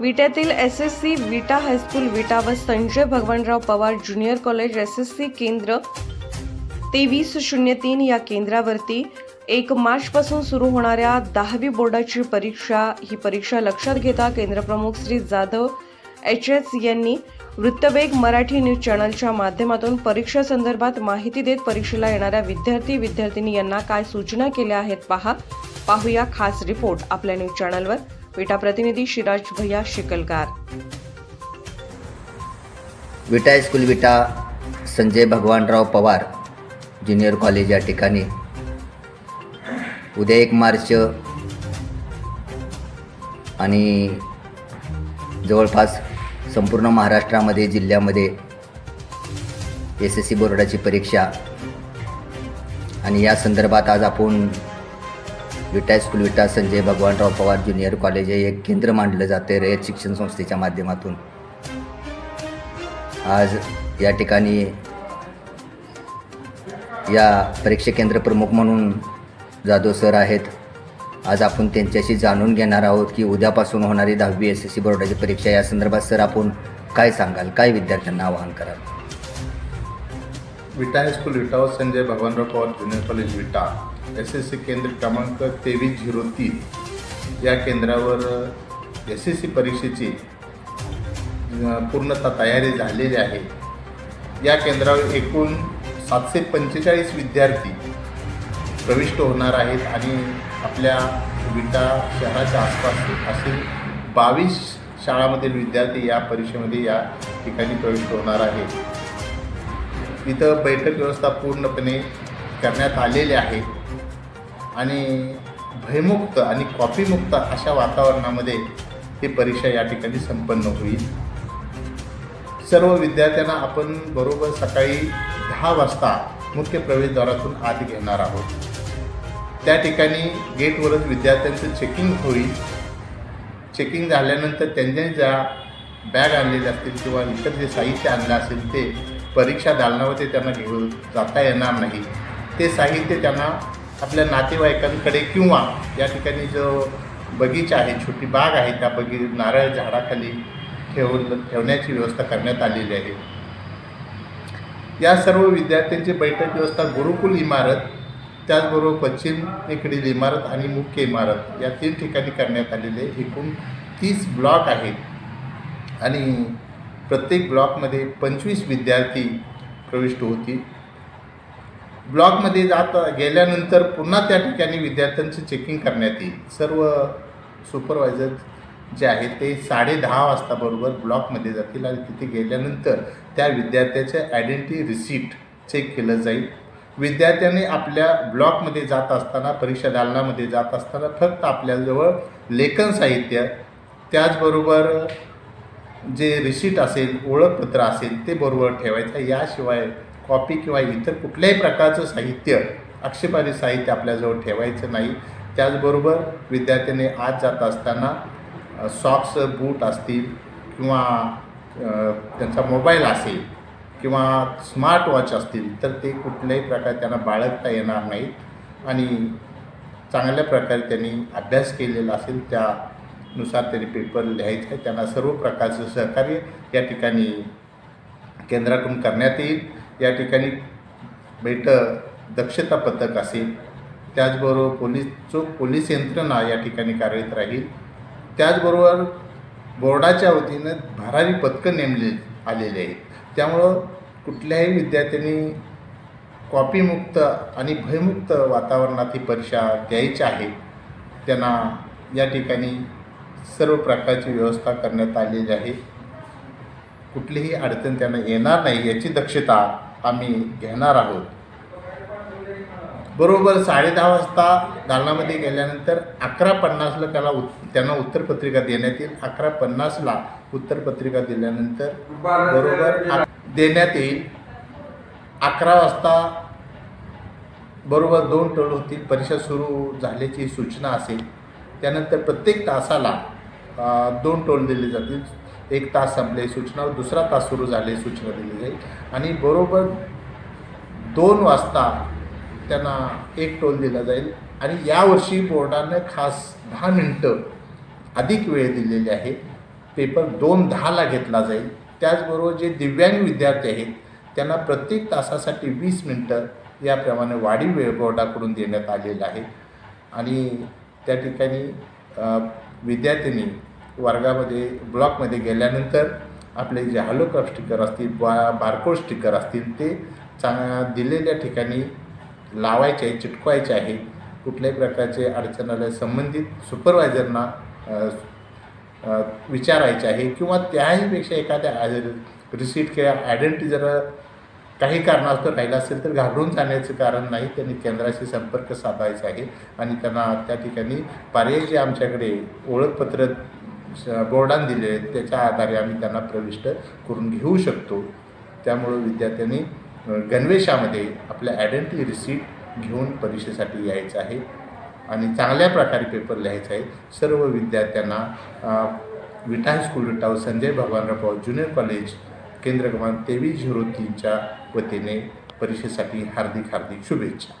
विट्यातील S S C Vita high school Vita व Sanjay Bhagwanrao Pawar junior college S S C केंद्र तेवीस शून्य तीन या केंद्रावरती एक मार्चपासून सुरू होणाऱ्या दहावी बोर्डाची परीक्षा ही परीक्षा लक्षात घेता केंद्रप्रमुख श्री जाधव एच एस यांनी वृत्तवेग मराठी न्यूज चॅनलच्या माध्यमातून परीक्षा संदर्भात माहिती देत परीक्षेला येणाऱ्या विद्यार्थी विद्यार्थिनी यांना काय सूचना केल्या आहेत पहा. पाहूया खास रिपोर्ट आपल्या न्यूज चॅनलवर. विटा प्रतिनिधी Shiraj Bhaiya Shikalkar. Vita school Vita Sanjay Bhagwanrao Pawar junior college या ठिकाणी. उद्या एक मार्च आणि जवळपास संपूर्ण महाराष्ट्रामध्ये जिल्ह्यामध्ये एस एस सी बोर्डाची परीक्षा. आणि या संदर्भात आज आपण Vita school Vita Sanjay Bhagwanrao Pawar junior college हे एक केंद्र मांडलं जाते रयत शिक्षण संस्थेच्या माध्यमातून. आज या ठिकाणी या परीक्षा केंद्र प्रमुख म्हणून जाधव सर आहेत. आज आपण त्यांच्याशी जाणून घेणार आहोत की उद्यापासून होणारी दहावी एस एस सी बोर्डाची परीक्षा या संदर्भात सर आपण काय सांगाल? काय विद्यार्थ्यांना आवाहन कराल? Vita high school विटावर Sanjay Bhagwanrao Pawar junior college Vita. S S C केंद्र क्रमांक तेवीस झिरो तीन. या केंद्रावर एस एस सी परीक्षेची पूर्णतः तयारी झालेली आहे. या केंद्रावर एकूण सातशे पंचेचाळीस विद्यार्थी प्रविष्ट होणार आहेत आणि आपल्या विटा शहराच्या आसपास असे बावीस शाळामधील विद्यार्थी या परीक्षेमध्ये या ठिकाणी प्रविष्ट होणार आहेत. इथं बैठक व्यवस्था पूर्णपणे करण्यात आलेली आहे. आणि भयमुक्त आणि कॉपीमुक्त अशा वातावरणामध्ये ही परीक्षा या ठिकाणी संपन्न होईल. सर्व विद्यार्थ्यांना आपण बरोबर सकाळी दहा वाजता मुख्य प्रवेशद्वारातून आत घेणार आहोत. त्या ठिकाणी गेटवरच विद्यार्थ्यांचं चेकिंग होईल. चेकिंग झाल्यानंतर त्यांनी ज्या बॅग आणलेल्या असतील किंवा इतर जे साहित्य आणलं असेल ते परीक्षा दालनामध्ये त्यांना घेऊन जाता येणार नाही. ते साहित्य त्यांना आपल्या नातेवाईकांकडे किंवा या ठिकाणी जो बगीचा आहे छोटी बाग आहे त्या बगी नारळ झाडाखाली ठेवून ठेवण्याची व्यवस्था करण्यात आलेली आहे. या सर्व विद्यार्थ्यांची बैठक व्यवस्था गुरुकुल इमारत त्याचबरोबर पश्चिमेकडील इमारत आणि मुख्य इमारत या तीन ठिकाणी करण्यात आलेले एकूण तीस ब्लॉक आहेत. आणि प्रत्येक ब्लॉकमध्ये पंचवीस विद्यार्थी प्रविष्ट होती ब्लॉकमध्ये जात गेल्यानंतर पुन्हा त्या ठिकाणी विद्यार्थ्यांचं चेकिंग करण्यात येईल. सर्व सुपरवायझर जे आहेत ते साडे दहा वाजताबरोबर ब्लॉकमध्ये जातील आणि तिथे गेल्यानंतर त्या विद्यार्थ्याचं आयडेंटिटी रिसीट चेक केलं जाईल. विद्यार्थ्याने आपल्या ब्लॉकमध्ये जात असताना परीक्षा दालनामध्ये जात असताना फक्त आपल्याजवळ लेखन साहित्य त्याचबरोबर जे रिसीट असेल ओळखपत्र असेल ते बरोबर ठेवायचं. याशिवाय कॉपी किंवा इतर कुठल्याही प्रकारचं साहित्य आक्षेपारी साहित्य आपल्याजवळ ठेवायचं नाही. त्याचबरोबर विद्यार्थ्याने आत जात असताना सॉक्स बूट असतील किंवा त्यांचा मोबाईल असेल किंवा स्मार्ट वॉच असतील तर ते कुठल्याही प्रकारे त्यांना बाळगता येणार नाहीत. आणि चांगल्या प्रकारे त्यांनी अभ्यास केलेला असेल त्यानुसार त्यांनी पेपर लिहायचं आहे त्यांना सर्व प्रकारचं सहकार्य या ठिकाणी केंद्राकडून करण्यात येईल. या ठिकाणी बैठ दक्षता पथक असेल त्याचबरोबर पोलीस चोख पोलीस यंत्रणा या ठिकाणी कार्यरत राहील. त्याचबरोबर बोर्डाच्या वतीनं भरारी पथकं नेमले आलेली आहेत. त्यामुळं कुठल्याही विद्यार्थ्यांनी कॉपीमुक्त आणि भयमुक्त वातावरणात ही परीक्षा द्यायची आहे त्यांना या ठिकाणी सर्व प्रकारची व्यवस्था करण्यात आलेली आहे. कुठलीही अडचण त्यांना येणार नाही याची दक्षता आम्ही घेणार आहोत. बरोबर साडे दहा वाजता दालनामध्ये गेल्यानंतर अकरा पन्नासला त्याला उत त्यांना उत्तरपत्रिका देण्यात येईल. अकरा पन्नासला उत्तरपत्रिका दिल्यानंतर बरोबर देण्यात येईल. अकरा वाजता बरोबर दोन टोल होतील परीक्षा सुरू झाल्याची सूचना असेल. त्यानंतर प्रत्येक तासाला दोन टोल दिले जातील. एक तास संपले सूचना दुसरा तास सुरू झाले सूचना दिली जाईल. आणि बरोबर दोन वाजता त्यांना एक टोल दिला जाईल. आणि यावर्षी बोर्डानं खास दहा मिनटं अधिक वेळ दिलेली आहे. पेपर दोन दहाला घेतला जाईल. त्याचबरोबर जे दिव्यांग विद्यार्थी आहेत त्यांना प्रत्येक तासासाठी वीस मिनटं याप्रमाणे वाढीव वेळ बोर्डाकडून देण्यात आलेलं आहे. आणि त्या ठिकाणी विद्यार्थ्यांनी वर्गामध्ये ब्लॉकमध्ये गेल्यानंतर आपले जे हॅलोकॉप स्टिकर असतील बा बारकोड स्टिकर असतील ते चांग दिलेल्या ठिकाणी लावायचे आहे चिटकवायचे आहे. कुठल्याही प्रकारचे अडचण संबंधित सुपरवायझरना विचारायचे आहे किंवा त्याहीपेक्षा एखाद्या रिसीट किंवा आयडेंटिटी जर काही कारणास्तव राहिला असेल तर घाबरून जाण्याचं कारण नाही. त्यांनी केंद्राशी संपर्क साधायचा आहे आणि त्यांना त्या ठिकाणी पर्यायी जे आमच्याकडे ओळखपत्र बोर्डान दिले आहेत त्याच्या आधारे आम्ही त्यांना प्रविष्ट करून घेऊ शकतो. त्यामुळं विद्यार्थ्यांनी गणवेशामध्ये आपल्या आयडेंटिटी रिसीट घेऊन परीक्षेसाठी यायचं आहे. आणि चांगल्या प्रकारे पेपर लिहायचा आहे सर्व विद्यार्थ्यांना विटा हायस्कूल विटाव संजय भगवानराव पवार ज्युनियर कॉलेज केंद्र क्रमांक तेवीस झिरो तीनच्या वतीने परीक्षेसाठी हार्दिक हार्दिक शुभेच्छा.